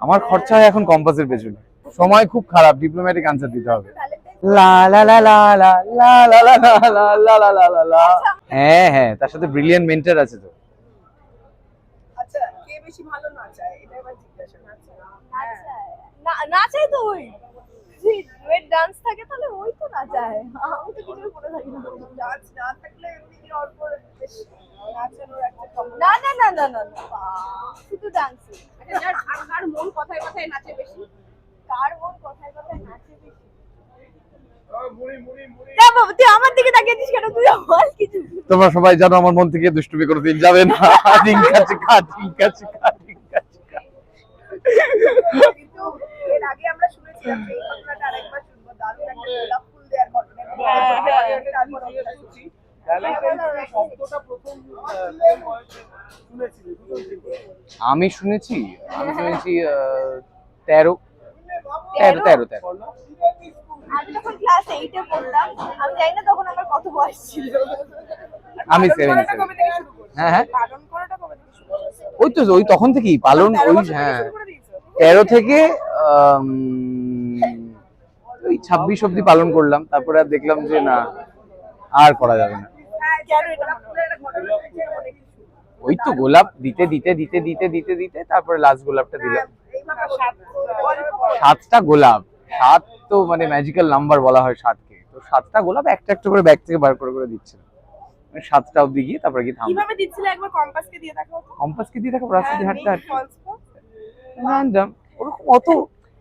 আমার খরচা হয় এখন কম্পাসের পেছনে সময় খুব খারাপ ডিপ্লোম্যাটিক আনসার দিতে হবে লা লা লা লা লা লা লা লা লা লা লা লা লা লা লা হ্যাঁ হ্যাঁ তার সাথে ব্রিলিয়ান্ট মেন্টার আছে তো আচ্ছা কে বেশি ভালো নাচায় এটা এবার জিজ্ঞাসা না তো ওই ডুয়েট ডান্স থাকে তাহলে ওই তো নাচায় আমি তো কিছু করে থাকি না। ডান্স না থাকলে এমনি অল্প না না না না না না। শুধু ডান্স আচ্ছা কার মন কথায় কথায় নাচে বেশি। কার মন কথায় কথায় নাচে বেশি? তুই আমার দিকে তাকিয়েছিস কেন? তুই আমার কিছু তোমরা সবাই জানো আমার মন থেকে দুষ্টুমি করে দিন যাবে না। টিঙ্কা চিকা টিঙ্কা চিকা টিঙ্কা চিকা এর আগে আমরা শুনেছিলাম আমি শুনেছি আমি শুনেছি তেরো তেরো তেরো তেরো আমি যখন ক্লাস এইটে পড়তাম আমি জানি না তখন আমার কত বয়স ছিল আমি সেভেন? হ্যাঁ হ্যাঁ? ওই তো ওই তখন থেকেই পালন ওই হ্যাঁ? তেরো থেকে ছাব্বিশ অব্দি পালন করলাম তারপরে আর দেখলাম যে না আর করা যাবে না। হ্যাঁ। ওই তো গোলাপ দিতে দিতে দিতে দিতে দিতে দিতে তারপরে লাস্ট গোলাপটা দিলাম। সাতটা গোলাপ। সাত তো মানে ম্যাজিক্যাল নাম্বার বলা হয় সাতকে। তো সাতটা গোলাপ একটা একটা করে ব্যাগ থেকে বার করে করে দিচ্ছিল মানে সাতটা অব্দি গিয়ে তারপরে গিয়ে থামবো কীভাবে দিচ্ছিলে একবার কম্পাসকে দিয়ে দেখো কম্পাসকে দিয়ে দেখো রাস্তা দিয়ে হাঁটতে হাঁটতে। পথ। ওরকম অত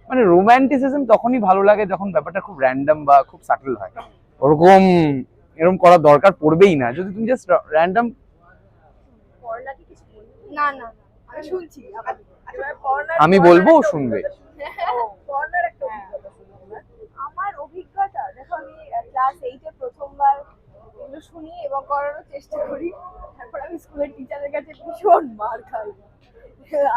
মানে রোম্যান্টিসিজম তখনই ভালো লাগে যখন ব্যাপারটা খুব র্যান্ডম বা খুব সাটল হয় ওরকম এরকম করার দরকার পড়বেই না যদি তুমি জাস্ট র্যান্ডম? না না আমি বলব, শুনবে। শুনব আমরা। আমার অভিজ্ঞতা দেখো আমি ক্লাস এইটে প্রথমবার এগুলো শুনি এবং করারও চেষ্টা করি তারপর আমি স্কুলের টিচারের কাছে ভীষণ মার খাই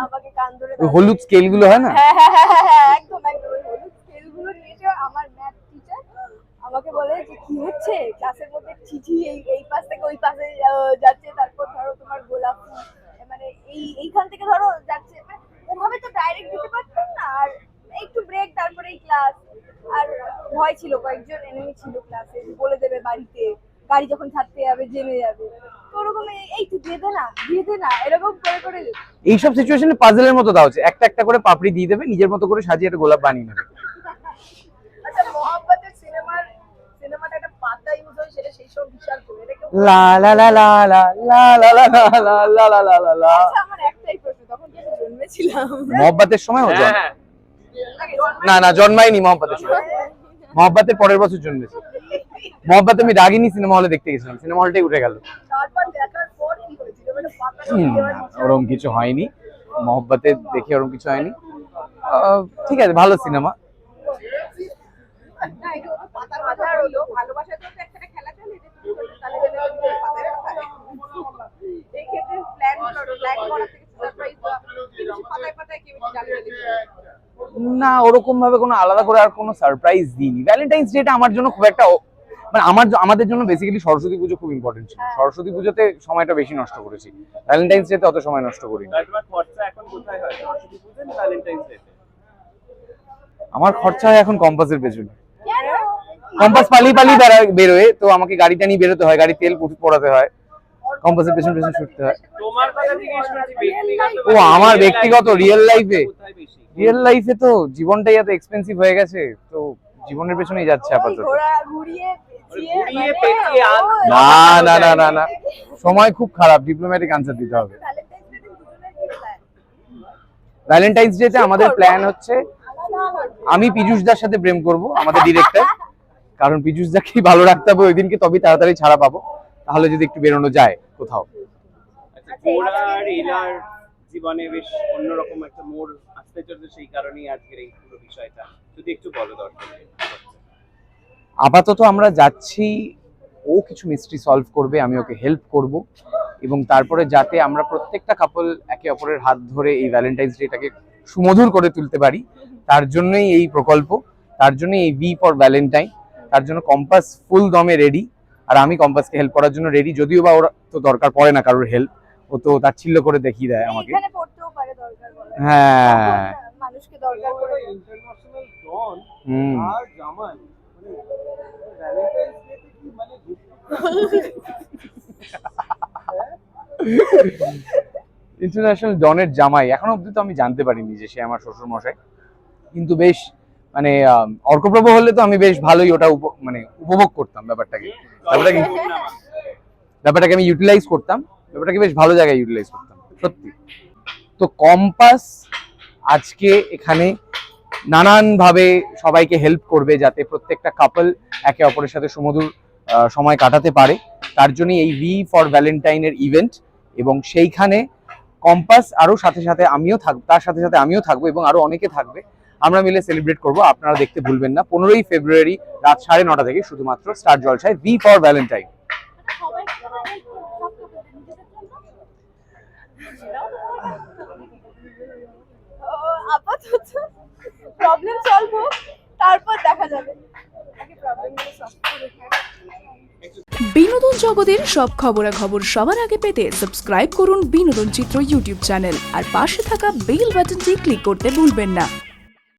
আমাকে কান ধরে হলুদ স্কেলগুলো হয় না? হ্যাঁ হ্যাঁ হ্যাঁ হ্যাঁ, হ্যাঁ, একদম একদম হলুদ স্কেলগুলো নিয়েছে আমার ম্যাথ টিচার আমাকে বলে যে কি হচ্ছে? ক্লাসের মধ্যে চিঠি এই এই পাশ থেকে ওই পাশে যাচ্ছে তারপর ধরো তোমার গোলাপ মানে এই এইখান থেকে ধরো যাচ্ছে। মানে ওভাবে তো ডাইরেক্ট দিতে পারতাম না আর একটু ব্রেক তারপরে এই ক্লাস আর ভয় ছিল কয়েকজন এনিমি ছিল ক্লাসে বলে দেবে বাড়িতে। গাড়ি যখন ছাড়তে যাবে জেনে যাবে ওরকম এই- এই তুই দিয়ে দে না দিয়ে দে না এরকম করে করে এইসব সিচুয়েশনে পাজলের মতো দেওয়া একটা একটা করে পাপড়ি দিয়ে দেবে নিজের মতো করে সাজিয়ে একটা গোলাপ বানিয়ে নেবে আচ্ছা মোহাম্মতের সিনেমার সিনেমাটা একটা পাতা ইউজ হয় সেটা সেই সব বিশাল করে লা লা লা লা লা লা লা লা লা লা লা লা লা লা লা আচ্ছা আমার একটাই প্রশ্ন তখন কি আমি জন্মেছিলাম মহব্বতের সময় হতো হ্যাঁ না না জন্মায়নি মহব্বতের সময় মহব্বতের পরের বছর জন্মেছে মহব্বত আমি রাগিনী সিনেমা হলে দেখতে গেছিলাম। সিনেমা হলটাই উঠে গেল। ওরম কিছু হয়নি। মহব্বতে দেখে ওরম কিছু হয়নি। ঠিক আছে ভালো সিনেমা। না ওরকম ভাবে কোনো আলাদা করে আর কোনো সারপ্রাইজ দিইনি। ভ্যালেন্টাইন্স ডেটা আমার জন্য খুব একটা মানে আমার আমাদের জন্য বেসিক্যালি সরস্বতী পুজো খুব ইম্পর্টেন্ট ছিল। সরস্বতী পুজোতে সময়টা বেশি নষ্ট করেছি। ভ্যালেন্টাইন্স ডেতে অত সময় নষ্ট করিনি। তাহলে তোমার খরচা এখন কোথায় হয়? সরস্বতী পুজো না ভ্যালেন্টাইন্স ডে আমার খরচা হয় এখন কম্পাসের পেছনে। কম্পাস পালিয়ে পালিয়ে বেরোয় তো আমাকে গাড়িটা নিয়ে বেরোতে হয় গাড়ি তেল পুট- পোড়াতে হয়। কম্পাসের পেছন পেছন ছুটতে হয়। ও, আমার ব্যক্তিগত রিয়েল বেশি? রিয়েল লাইফে তো জীবনটাই এত এক্সপেন্সিভ হয়ে গেছে তো জীবনের পেছনেই যাচ্ছে আপাতত। না না না না না সময় খুব খারাপ ডিপ্লোম্যাটিক আনসার দিতে হবে? ভ্যালেন্টাইন্স ডেতে আমাদের প্ল্যান হচ্ছে। আমি পীযুষদার সাথে প্রেম করব আমাদের ডিরেক্টর কারণ পীযুষদাকে ভালো রাখতে হবে ওই দিনকে তবেই তাড়াতাড়ি ছাড়া পাবো। তাহলে যদি একটু বেরোনো যায় কোথাও। আচ্ছা জীবনে বেশ অন্যরকম একটা মোড় আসতে চলেছে সেই কারণেই আজকের এই পুরো বিষয়টা। যদি একটু বলো দর্শক আপাতত আমরা যাচ্ছি ও কিছু মিস্ট্রি সলভ করবে আমি ওকে হেল্প করব। এবং তারপরে যাতে আমরা প্রত্যেকটা কাপল একে অপরের হাত ধরে এই ভ্যালেন্টাইন্স ডেটাকে সুমধুর করে তুলতে পারি তার জন্যই এই প্রকল্প তার জন্যই এই বি ফর ভ্যালেন্টাইন তার জন্য কম্পাস ফুল দমে রেডি আর আমি কম্পাসকে হেল্প করার জন্য রেডি যদিও বা ওর তো দরকার পড়ে না কারোর হেল্প ও তো তাচ্ছিল্য করে দেখিয়ে দেয় আমাকে। হ্যাঁ। মানুষ মানুষকে দরকার ইন্টারন্যাশনাল ডনের জামাই, এখনও অব্দি তো আমি জানতে পারিনি যে সে আমার শ্বশুর মশাই কিন্তু বেশ মানে অর্কপ্রভ হলে তো আমি বেশ ভালোই ওটা মানে উপভোগ করতাম ব্যাপারটাকে। ব্যাপারটাকে ব্যাপারটাকে আমি ইউটিলাইজ করতাম। ব্যাপারটাকে বেশ ভালো জায়গায় ইউটিলাইজ করতাম, সত্যি। তো কম্পাস আজকে এখানে নানানভাবে সবাইকে হেল্প করবে যাতে প্রত্যেকটা কাপল একে অপরের সাথে সুমধুর সময় কাটাতে পারে। তার জন্যই এই ভি ফর ভ্যালেন্টাইনের ইভেন্ট এবং সেইখানে কম্পাস আরও সাথে সাথে আমিও থাক, তার সাথে সাথে আমিও থাকব এবং আরও অনেকে থাকবে। আমরা মিলে সেলিব্রেট করব, আপনারা দেখতে ভুলবেন না। পনেরোই ফেব্রুয়ারি রাত সাড়ে নটা থেকে শুধুমাত্র স্টার জলসায় ভি ফর ভ্যালেন্টাইন আপাতত প্রবলেম সলভ হোক, তারপর দেখা যাবে। বিনোদন জগতের সব খবরাখবর সবার আগে পেতে সাবস্ক্রাইব করুন বিনোদন চিত্র ইউটিউব চ্যানেল আর পাশে থাকা বেল বাটনটি ক্লিক করতে ভুলবেন না।